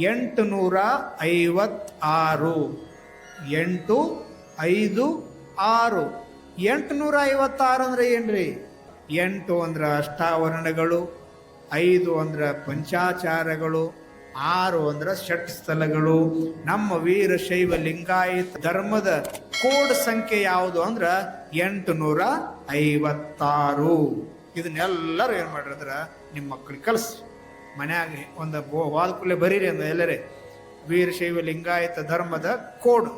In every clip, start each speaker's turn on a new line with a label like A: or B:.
A: ಎಂಟು ನೂರ ಐವತ್ತಾರು ಎಂಟು ಐದು ಆರು ಎಂಟು ನೂರ ಐವತ್ತಾರು ಅಂದ್ರೆ ಏನ್ರಿ? ಎಂಟು ಅಂದ್ರೆ ಅಷ್ಟಾವರಣಗಳು, ಐದು ಅಂದ್ರೆ ಪಂಚಾಚಾರಗಳು, ಆರು ಅಂದ್ರೆ ಷಟ್ ಸ್ಥಳಗಳು ನಮ್ಮ ವೀರಶೈವ ಲಿಂಗಾಯತ ಧರ್ಮದ ಕೋಡ್ ಸಂಖ್ಯೆ ಯಾವುದು ಅಂದ್ರೆ ಎಂಟು ನೂರ ಐವತ್ತಾರು ಇದನ್ನೆಲ್ಲರೂ ಏನು ಮಾಡಿದ್ರ ನಿಮ್ಮ ಮಕ್ಕಳಿಗೆ ಕಲಿಸಿ. ಮನ್ಯಾಗ ಒಂದು ಬೋ ವಾದಕುಲೆ ಬರೀರಿ ಅಂದ ಎಲ್ಲರೇ. ವೀರಶೈವ ಲಿಂಗಾಯತ ಧರ್ಮದ ಕೋಡ್.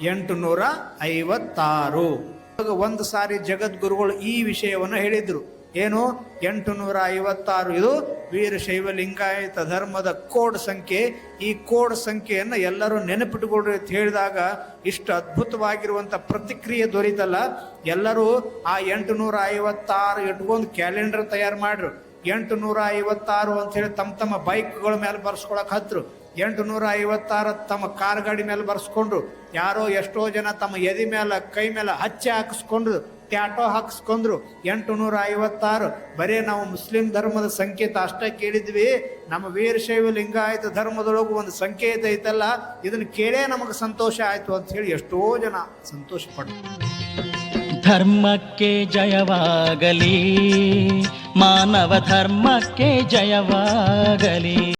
A: ಎಂಟು ನೂರ ಐವತ್ತಾರು ಒಂದು ಸಾರಿ ಜಗದ್ಗುರುಗಳು ಈ ವಿಷಯವನ್ನು ಹೇಳಿದ್ರು. ಏನು? ಎಂಟು ನೂರ ಐವತ್ತಾರು. ಇದು ವೀರಶೈವ ಲಿಂಗಾಯತ ಧರ್ಮದ ಕೋಡ್ ಸಂಖ್ಯೆ. ಈ ಕೋಡ್ ಸಂಖ್ಯೆಯನ್ನು ಎಲ್ಲರೂ ನೆನಪಿಟ್ಕೊಳ್ರಿ ಅಂತ ಹೇಳಿದಾಗ ಇಷ್ಟು ಅದ್ಭುತವಾಗಿರುವಂಥ ಪ್ರತಿಕ್ರಿಯೆ ದೊರೀತಲ್ಲ. ಎಲ್ಲರೂ ಆ ಎಂಟು ನೂರ ಐವತ್ತಾರು ಇಟ್ಕೊಂಡು ಕ್ಯಾಲೆಂಡರ್ ತಯಾರು ಮಾಡ್ರು. ಎಂಟು ನೂರ ಐವತ್ತಾರು ಅಂತೇಳಿ ತಮ್ಮ ತಮ್ಮ ಬೈಕ್ಗಳ ಮೇಲೆ ಬರ್ಸ್ಕೊಳಕ್ಕೆ ಹತ್ರು. ಎಂಟು ನೂರ ಐವತ್ತಾರು ತಮ್ಮ ಕಾರ್ ಗಾಡಿ ಮೇಲೆ ಬರ್ಸ್ಕೊಂಡ್ರು. ಯಾರೋ ಎಷ್ಟೋ ಜನ ತಮ್ಮ ಎದೆ ಮೇಲೆ, ಕೈ ಮೇಲೆ ಹಚ್ಚೆ ಹಾಕಿಸ್ಕೊಂಡ್ರು, ಟ್ಯಾಟೋ ಹಾಕಿಸ್ಕೊಂಡ್ರು. ಎಂಟು ನೂರ ಐವತ್ತಾರು ಬರೀ ನಾವು ಮುಸ್ಲಿಂ ಧರ್ಮದ ಸಂಕೇತ ಅಷ್ಟೇ ಕೇಳಿದ್ವಿ. ನಮ್ಮ ವೀರಶೈವ ಲಿಂಗಾಯತ ಧರ್ಮದೊಳಗೂ ಒಂದು ಸಂಕೇತ ಐತಲ್ಲ, ಇದನ್ನ ಕೇಳೇ ನಮಗೆ ಸಂತೋಷ ಆಯಿತು ಅಂತ ಹೇಳಿ ಎಷ್ಟೋ ಜನ ಸಂತೋಷ ಪಟ್ರು
B: ಧರ್ಮಕ್ಕೆ ಜಯವಾಗಲಿ ಮಾನವ ಧರ್ಮಕ್ಕೆ ಜಯವಾಗಲಿ.